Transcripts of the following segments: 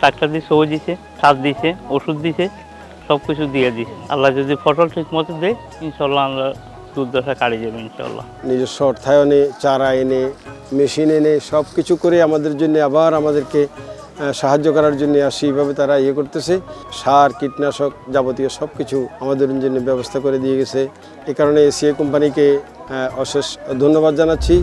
Tractor দিয়ে সবুজ দিছে সার দিছে, ওষুধ দিছে সব কিছু দিয়ে দিছে। আল্লাহ যদি ফসল ঠিক মতো দেয় ইনশাল্লাহ আমরা দুর্দশা কাটিয়ে যাবে ইনশাল্লাহ নিজস্ব অর্থায়নে, চারা এনে, মেশিন এনে সব কিছু করে আমাদের জন্য আবার আমাদেরকে সাহায্য করার জন্য আর সেইভাবে তারা ইয়ে করতেছে। সার, কীটনাশক যাবতীয় সব কিছু আমাদের জন্য ব্যবস্থা করে দিয়ে গেছে। এ কারণে এসিএ কোম্পানিকে অশেষ ধন্যবাদ জানাচ্ছি।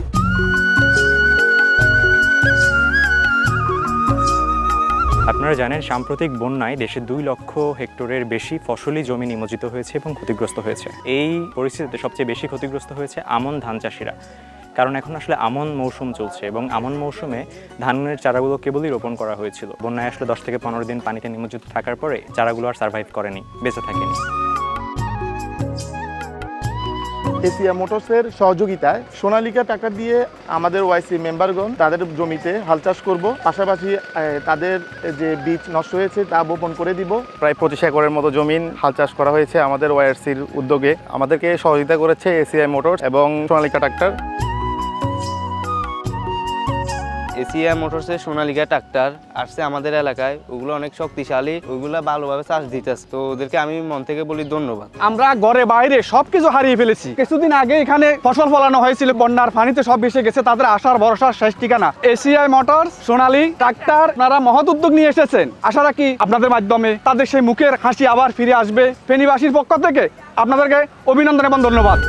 আপনারা জানেন, সাম্প্রতিক বন্যায় দেশে দুই লক্ষ হেক্টরের বেশি ফসলি জমি নিমজ্জিত হয়েছে এবং ক্ষতিগ্রস্ত হয়েছে। এই পরিস্থিতিতে সবচেয়ে বেশি ক্ষতিগ্রস্ত হয়েছে আমন ধান চাষিরা। কারণ এখন আসলে আমন মৌসুম চলছে এবং আমন মৌসুমে ধানের চারাগুলো কেবলই রোপণ করা হয়েছিল। বন্যায় আসলে দশ থেকে পনেরো দিন পানিতে নিমজ্জিত থাকার পরে চারাগুলো আর সার্ভাইভ করেনি, বেঁচে থাকেনি। এসিয়া মোটরসের সহযোগিতায় সোনালিকা টাকা দিয়ে আমাদের ওয়াইসি মেম্বারগণ তাদের জমিতে হাল চাষ করব। পাশাপাশি তাদের যে বীজ নষ্ট হয়েছে তা বপন করে দিব। প্রায় পঁচিশ একরের মতো জমিন হাল চাষ করা হয়েছে আমাদের ওয়াইসির উদ্যোগে। আমাদেরকে সহযোগিতা করেছে এসিআই মোটর এবং সোনালিকা ট্রাক্টর। এসিয়া মোটরসের সোনালিকা ট্রাক্টর আসছে আমাদের এলাকায়। ওগুলো অনেক শক্তিশালী, ওগুলো ভালোভাবে চাষ দিতেছে। তো ওদেরকে আমি মন থেকে বলি ধন্যবাদ। আমরা ঘরে বাইরে সবকিছু হারিয়ে ফেলেছি। কিছুদিন আগে এখানে ফসল ফলানো হয়েছিল, বন্যার পানিতে সব ভেসে গেছে, তাদের আশার ভরসার শেষ ঠিকানা। এসিআই মোটর সোনালী ট্রাক্টর আপনারা মহৎ উদ্যোগ নিয়ে এসেছেন। আশা রাখি আপনাদের মাধ্যমে তাদের সেই মুখের হাসি আবার ফিরে আসবে। ফেনীবাসীর পক্ষ থেকে আপনাদেরকে অভিনন্দন এবং ধন্যবাদ।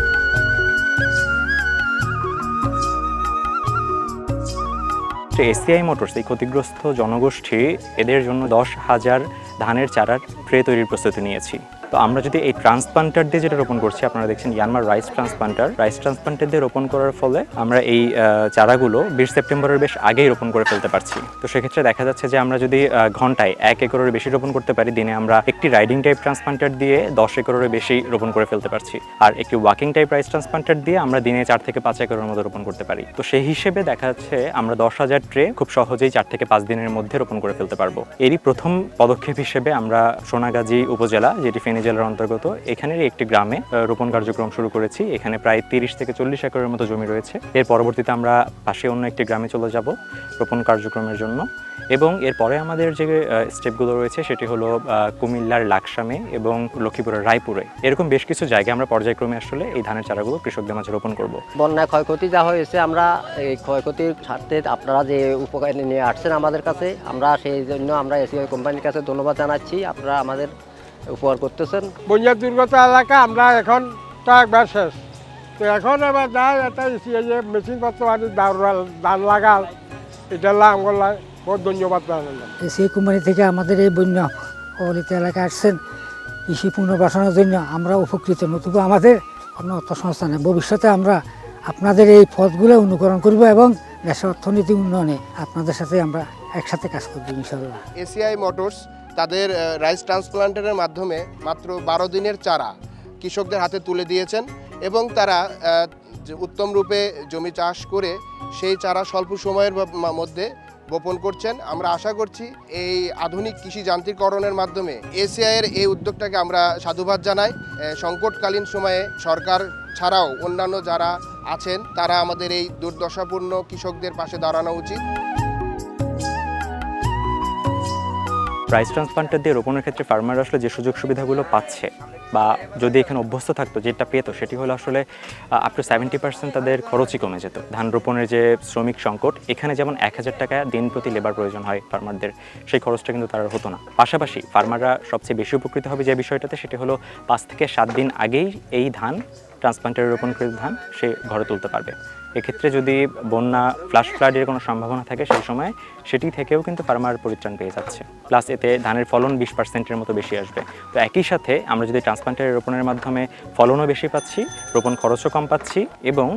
তো এসিআই মোটরস, এই ক্ষতিগ্রস্ত জনগোষ্ঠী, এদের জন্য দশ হাজার ধানের চারার ট্রে তৈরির প্রস্তুতি নিয়েছি। তো আমরা যদি এই ট্রান্সপ্লান্টার দিয়ে যেটা রোপণ করছি, আপনারা দেখছেন Yanmar rice transplanter rice transplanter দিয়ে রোপণ করার ফলে আমরা এই চারাগুলো বিশ সেপ্টেম্বরের বেশ আগেই রোপণ করে ফেলতে পারছি। তো সেক্ষেত্রে দেখা যাচ্ছে যে আমরা যদি ঘন্টায় এক একরের বেশি রোপণ করতে পারি, দিনে আমরা একটি রাইডিং টাইপ ট্রান্সপ্লান্টার দিয়ে দশ একরের বেশি রোপণ করে ফেলতে পারছি। আর একটি ওয়াকিং টাইপ রাইস ট্রান্সপ্লান্টার দিয়ে আমরা দিনে চার থেকে পাঁচ একরের মতো রোপণ করতে পারি। তো সেই হিসেবে দেখা যাচ্ছে আমরা দশ হাজার ট্রে খুব সহজেই চার থেকে পাঁচ দিনের মধ্যে রোপণ করে ফেলতে পারব। এরই প্রথম পদক্ষেপ হিসেবে আমরা সোনাগাজী উপজেলা, যেটি ফেনী জেলার অন্তর্গত। এখানেরই একটি গ্রামে রোপণ কার্যক্রম শুরু করেছি। এখানে প্রায় তিরিশ থেকে চল্লিশ একরের মতো জমি রয়েছে। এর পরবর্তীতে আমরা পাশে অন্য একটি গ্রামে চলে যাব রোপণ কার্যক্রমের জন্য। এবং এরপরে আমাদের যে স্টেপগুলো রয়েছে সেটি হলো কুমিল্লার লাকসামে এবং লক্ষ্মীপুরের রায়পুরে। এরকম বেশ কিছু জায়গায় আমরা পর্যায়ক্রমে আসলে এই ধানের চারাগুলো কৃষকদের মাঝে রোপণ করব। বন্যায় ক্ষয়ক্ষতি যা হয়েছে, আমরা এই ক্ষয়ক্ষতির স্বার্থে আপনারা যে উপকার নিয়ে আসছেন আমাদের কাছে, আমরা সেই জন্য আমরা এসিআই কোম্পানির কাছে ধন্যবাদ জানাচ্ছি। আপনারা আমাদের উপকার করতেছেন। বন্যা দুর্গত এলাকা আমরা এখন তো একবার শেষ। তো এখন এবার যা এটা যে মেশিনপত্র আনি ধান ধান লাগাল এটা আমগুলা বহুত ধন্যবাদ জানালাম। সেই কোম্পানি থেকে আমাদের এই বন্য কবলিত এলাকায় আসছেন কৃষি পুনর্বাসনের জন্য আমরা উপকৃত নতুবা আমাদের অন্য অর্থসংস্থান নেই ভবিষ্যতে আমরা আপনাদের এই পথগুলো অনুকরণ করব এবং দেশের অর্থনীতি উন্নয়নে আপনাদের সাথে আমরা একসাথে কাজ করব ইনশাল্লাহ এসিআই মোটরস তাদের রাইস ট্রান্সপ্লান্টারের মাধ্যমে মাত্র বারো দিনের চারা কৃষকদের হাতে তুলে দিয়েছেন এবং তারা উত্তম রূপে জমি চাষ করে সেই চারা স্বল্প সময়ের মধ্যে বপন করছেন। আমরা আশা করছি এই আধুনিক কৃষি যান্ত্রিকরণের মাধ্যমে এসিআইয়ের এই উদ্যোগটাকে আমরা সাধুবাদ জানাই। সংকটকালীন সময়ে সরকার ছাড়াও অন্যান্য যারা আছেন, তারা আমাদের এই দুর্দশাপূর্ণ কৃষকদের পাশে দাঁড়ানো উচিত। রাইস ট্রান্সপ্লান্টার দিয়ে রোপণের ক্ষেত্রে ফার্মার আসলে যে সুযোগ সুবিধাগুলো পাচ্ছে বা যদি এখানে অভ্যস্ত থাকতো, যেটা পেতো, সেটি হলো আসলে আপ টু সেভেন্টি পার্সেন্ট তাদের খরচই কমে যেত। ধান রোপণের যে শ্রমিক সংকট, এখানে যেমন এক হাজার টাকা দিন প্রতি লেবার প্রয়োজন হয় ফার্মারদের সেই খরচটা কিন্তু তার হতো না। পাশাপাশি ফার্মাররা সবচেয়ে বেশি উপকৃত হবে যে বিষয়টাতে, সেটি হলো পাঁচ থেকে সাত দিন আগেই এই ধান ট্রান্সপ্লান্টারে রোপণকৃত ধান সে ঘরে তুলতে পারবে। এক্ষেত্রে যদি বন্যা, ফ্লাশ ফ্লাডের কোনো সম্ভাবনা থাকে সেই সময় সেটি থেকেও কিন্তু ফার্মার পরিত্রাণ পেয়ে যাচ্ছে। প্লাস এতে ধানের ফলন বিশ পার্সেন্টের মতো বেশি আসবে। তো একই সাথে আমরা যদি ট্রান্সপ্লান্টারের রোপণের মাধ্যমে ফলনও বেশি পাচ্ছি, রোপণ খরচও কম পাচ্ছি এবং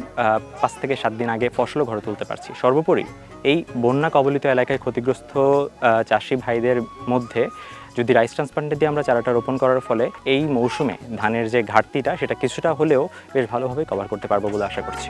পাঁচ থেকে সাত দিন আগে ফসলও ঘরে তুলতে পারছি। সর্বোপরি এই বন্যা কবলিত এলাকায় ক্ষতিগ্রস্ত চাষি ভাইদের মধ্যে যদি রাইস ট্রান্সপ্লান্টার দিয়ে আমরা চারাটা রোপণ করার ফলে এই মৌসুমে ধানের যে ঘাটতিটা, সেটা কিছুটা হলেও বেশ ভালোভাবে কভার করতে পারব বলে আশা করছি।